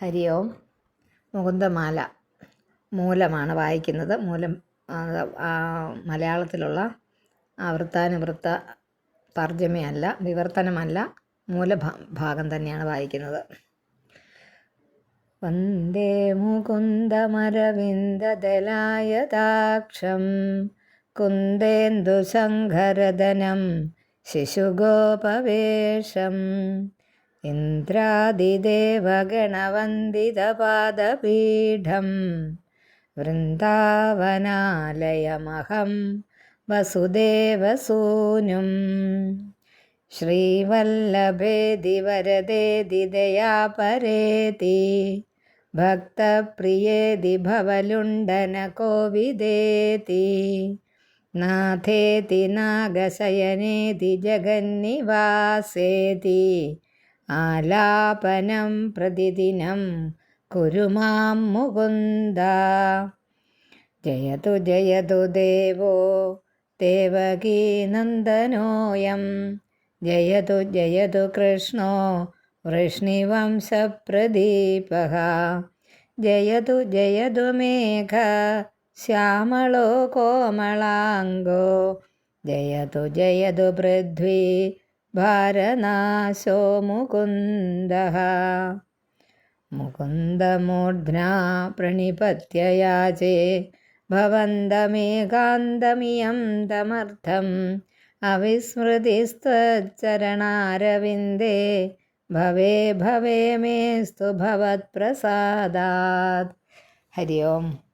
ഹരി ഓം. മുകുന്ദമാല മൂലമാണ് വായിക്കുന്നത്. മൂലം മലയാളത്തിലുള്ള ആവൃത്താനുവൃത്ത തർജമയല്ല വിവർത്തനമല്ല മൂല ഭാഗം തന്നെയാണ് വായിക്കുന്നത്. വന്ദേ മുകുന്ദമരവിന്ദദലായതാക്ഷം കുന്ദേന്ദുശങ്കരദനം ശിശുഗോപവേഷം. ഇന്ദ്രാദിദേവഗണവന്ദിതപാദപീഠം വൃന്ദാവനാലയമഹം വസുദേവസൂനും. ശ്രീവല്ലഭേതി വരദേതി ദയാപരേതി ഭക്തപ്രിയേതി ഭവലുണ്ഡനകോവിദേതി നാഥേതി നാഗശയനേതി ജഗന്നിവാസേതി. ആലാപനം പ്രതിദിനം കുരുമാം മുകുന്ദ. ജയതു ജയതു ദേവോ ദേവകീനന്ദനോയം ജയതു ജയതു കൃഷ്ണോ വൃഷ്ണിവംശപ്രദീപ ജയതു ജയതു മേഘ ശ്യാമളോ കോമളാംഗോ. ജയതു ജയതു പൃഥ്വി ഭാരനാശോ മുകുന്ദः മുകുന്ദമൂർധ്നാ പ്രണിപത്യയാചേ ഭവന്തമേകാന്തമിയം തമർത്ഥം. അവിസ്മൃതിസ്ത്വച്ചരണാരവിന്ദേ ഭവേ ഭവേ മേസ്തു ഭവത്പ്രസാദാത് ഹരി ഓം.